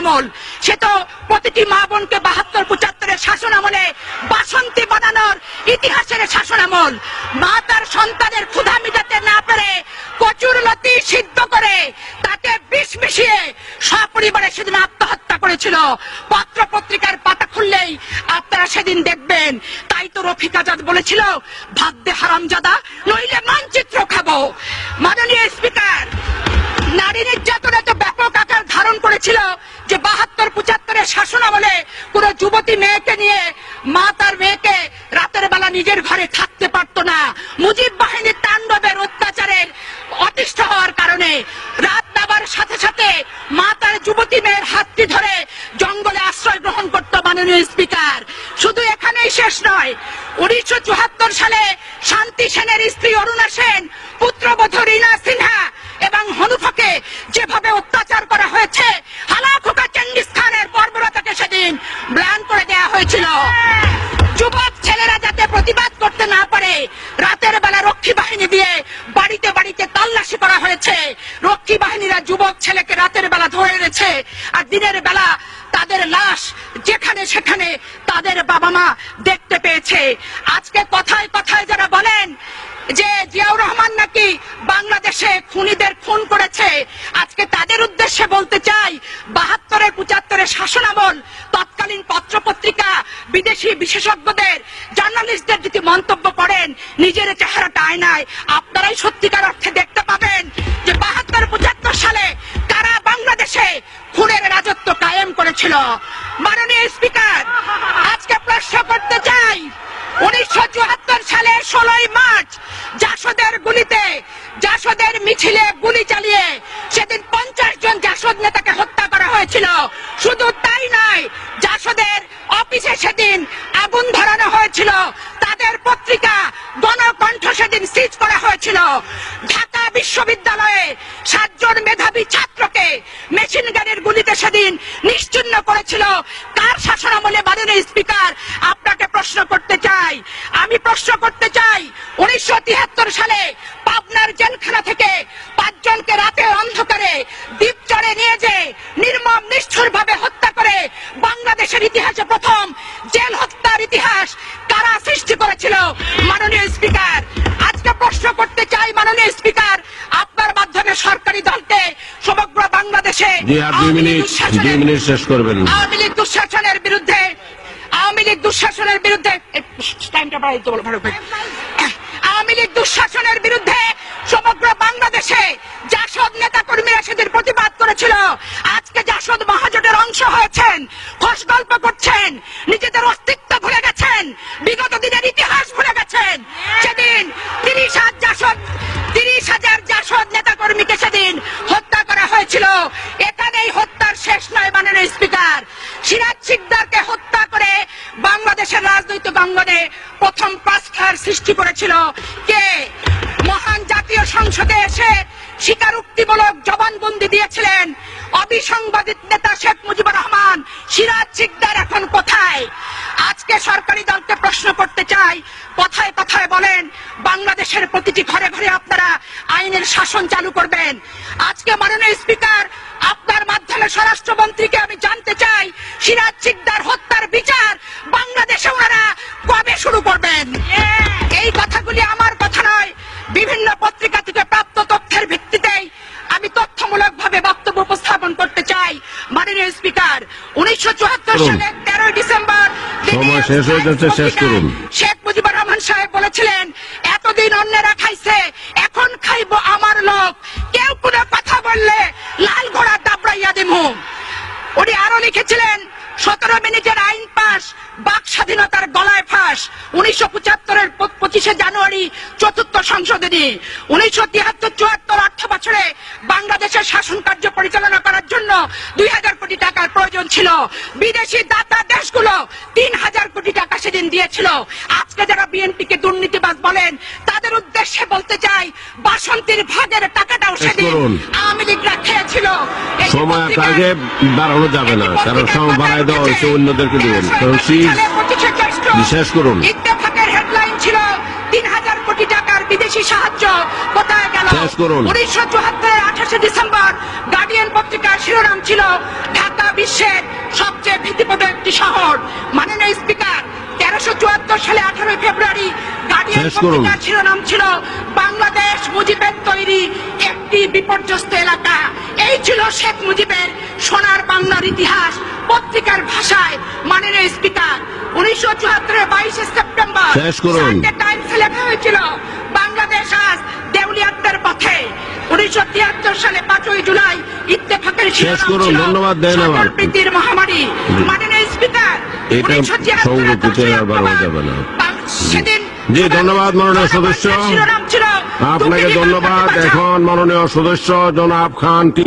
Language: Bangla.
আমল সে তো প্রতিটি মা বোনকে বাহাত্তর, পঁচাত্তরের শাসন আমলে বাসন্তী বানানোর ইতিহাসের শাসন আমল মা তার সন্তানের ক্ষুধা মিটাতে না পেরে কচুর লতি সিদ্ধ করে তাতে বিষ মিশিয়ে সপরিবারে সেদিন আত্মহত্যা করেছিল। পত্র পত্রিকার পাতা খুললেই আপনারা সেদিন দেখবেন। তাই তো রফিক আজাদ বলেছিল, ভাগ্যে হারামজাদা, নইলে মানচিত্র খাব। মাননীয় স্পিকার নারী নির্যাতন এত ব্যাপক আকার ধারণ করেছিল যে বাহাত্তর, পঁচাত্তরের শাসন আমলে কোন যুবতী মেয়েকে নিয়ে মা তার মেয়েকে রাতের বেলা নিজের ঘরে থাকতে পারতো না। মুজিব বাহিনীর তাণ্ডবের অত্যাচারের অতিষ্ঠ হওয়ার কারণে রাত নাবার সাথে সাথে মা তার যুবতী মেয়ের হাতটি ধরে জঙ্গলে আশ্রয় গ্রহণ করত মাননীয় স্পিকার। শুধু এখানেই শেষ নয়, উনিশশো সালে শান্তি সেনের স্ত্রী অরুণা সেন পুত্রবধূ রীনা যেভাবে অত্যাচার করা হয়েছে হালাখোকা চেঙ্গিস খানের বর্বরতাকে সেদিন ব্লান করে দেয়া হয়েছিল। যুবক ছেলেরা যাতে প্রতিবাদ করতে না পারে, রাতের বেলা রক্ষী বাহিনী দিয়ে বাড়িতে বাড়িতে তল্লাশি করা হয়েছে। রক্ষী বাহিনীরা যুবক ছেলেকে রাতের বেলা ধরে এনেছে আর দিনের বেলা তাদের লাশ যেখানে সেখানে তাদের বাবা মা দেখতে পেয়েছে। আজকে কথায় কথায় যারা বলেন যে জিয়াউর রহমান নাকি বাংলাদেশে খুনিদের খুন করেছে, আজকে তাদের উদ্দেশ্যে বলতে চাই, বাহাত্তরের পঁচাত্তরের শাসনামল, তৎকালীন পত্রপত্রিকা, বিদেশি বিশেষজ্ঞদের, জার্নালিস্টদের যদি মন্তব্য করেন, নিজের চেহারাটা আয়নায় আপনারাই সত্যিকার অর্থে দেখতে পাবেন যে বাহাত্তর, পঁচাত্তর সালে কারা বাংলাদেশে খুনের রাজত্ব কায়েম করেছিল। মাননীয় স্পিকার আজকে প্রশ্ন করতে চাই উনিশশো চুয়াত্তর সালে ষোলোই মার্চ জাসদের গুলিতে জাসদের মিছিলে গুলি চালিয়ে সেদিন পঞ্চাশ জন জাসদ নেতাকে হত্যা করা হয়েছিল। শুধু তাই নয়, জাসদের অফিসে সেদিন আগুন ধরানো হয়েছিল। তাদের পত্রিকা গণকণ্ঠ সেদিন সিজ করা হয়েছিল। ঢাকা বিশ্ববিদ্যালয়ে সাতজন মেধাবী ছাত্রকে মেশিন গানের গুলিতে সেদিন নিশ্চিন্ন করেছিল। কার শাসনামলে মাননীয় স্পিকার? আপনাকে প্রশ্ন করতে চাই। আমি প্রশ্ন করতে চাই, উনিশশো তিয়াত্তর সালে পাবনার জেলখানা থেকে পাঁচজনকে রাতে অন্ধকারে দ্বীপচরে নিয়ে যে নির্মম নিষ্ঠুর ভাবে হত্যা করে বাংলাদেশের ইতিহাসে প্রথম জেল হত্যার ইতিহাস কারা সৃষ্টি করেছিল মাননীয় স্পিকার আজকে প্রশ্ন করতে চাই মাননীয় স্পিকার আপনার মাধ্যমে সরকারি দলকে সমগ্র বাংলাদেশে আওয়ামী লীগ দুঃশাসনের- শেষ করবেন আওয়ামী লীগ দুঃশাসনের বিরুদ্ধে আওয়ামী লীগ দুঃশাসনের বিরুদ্ধে টাইমটা বাড়াই তো বলো ভাই। আওয়ামী লীগ দুঃশাসনের বিরুদ্ধে সমগ্র বাংলাদেশে জাসদ নেতা কর্মীরা সেদিন প্রতিবাদ করেছিল। বাংলাদেশের রাজনৈতিক অঙ্গনে প্রথম পাঁচখার সৃষ্টি করেছিল। কে? মহান জাতীয় সংসদে এসে স্বীকারোক্তিমূলক জবানবন্দি দিয়েছিলেন অবিসংবাদিত নেতা শেখ মুজিবুর রহমান। সিরাজ সিকদার এখন কোথায়? আজকে সরকারি দলকে প্রশ্ন করতে চাই। কথায় কথায় বলেন, বাংলাদেশের প্রতিটি ঘরে ঘরে আপনারা আইনের শাসন চালু করবেন। আজকে মাননীয় স্পিকার আপনার মাধ্যমে স্বরাষ্ট্রমন্ত্রীকে আমি জানতে চাই সিরাজ সিকদার হত্যার বিচার বাংলাদেশে ওনারা কবে শুরু করবেন এই কথাগুলি আমার কথা নয় বিভিন্ন পত্রিকা থেকে প্রাপ্ত তথ্যের ভিত্তিতেই আমি তথ্যমূলক ভাবে বক্তব্য উপস্থাপন করতে চাই মাননীয় স্পিকার উনিশশো চুয়াত্তর। সালের তেরোই ডিসেম্বর সময় শেষ যাচ্ছে, শেষ করুন। শেখ মুজিবুর রহমান সাহেব বলেছিলেন এতদিন অন্যেরা খাইছে? এখন খাইবো আমার লোক। কেউ কোনো কথা বললে লাল ঘোড়া দাবড়াইয়া দিমু। উনি আরও লিখেছিলেন, সতেরো মিনিটের আইন পাস বাক স্বাধীনতার গলায় ফাঁস। উনিশশো পঁচাত্তরের পঁচিশে জানুয়ারি চতুর্থ সংশোধনী উনিশশো তিয়াত্তর চুয়াত্তর অর্থ বছরে বাংলাদেশের শাসন কার্য পরিচালনা করার জন্য দুই হাজার কোটি টাকার প্রয়োজন ছিল। বিদেশি দাতা দেশগুলো তিন হাজার কোটি টাকা সেদিন দিয়েছিল। আজকে যারা বিএনপি কে দুর্নীতিবাজ উদ্দেশ্যে বলতে চাই বাসন্তীর ভাগের টাকাটাও সেদিন। আওয়ামী লীগরা খেয়েছিল সময় কাজে বাড়ানো যাবে না কারণ সময় বাড়ায় দেওয়া হয়েছে অন্যদেরকে দিবেন কারণ প্লিজ শেষ করুন। ইত্তেফাকের হেডলাইন ছিল তিন হাজার কোটি টাকার বিদেশি সাহায্য কোথায় গেল। উনিশশো চুয়াত্তরের আঠাশে ডিসেম্বর গার্ডিয়ান পত্রিকার শিরোনাম ছিল ঢাকা বিশ্বে একটি শহর মাননীয় স্পিকার চুয়াত্তর সালে আঠারোই ফেব্রুয়ারি গার্ডিয়ান পত্রিকার শিরোনাম ছিল বাংলাদেশ মুজিবের তৈরি একটি বিপর্যস্ত এলাকা। এই ছিল শেখ মুজিবের সোনার বাংলার ইতিহাস পত্রিকার ভাষায় মাননীয় স্পিকার। উনিশশো চুয়াত্তরের বাইশে সেপ্টেম্বর সানডে টাইমসে লেখা হয়েছিল বাংলাদেশ আজ দেউলিয়াত্মের পথে। উনিশশো তিয়াত্তর সালে পাঁচই জুলাই ইত্তেফাকের। প্রীতির মহামারী। মাননীয় স্পিকার এটা 1973 সংগতিতে দশই আর বাড়ানো যাবে না। জি, ধন্যবাদ, মাননীয় সদস্য। আপনাকে ধন্যবাদ এখন মাননীয় সদস্য জনাব খান টি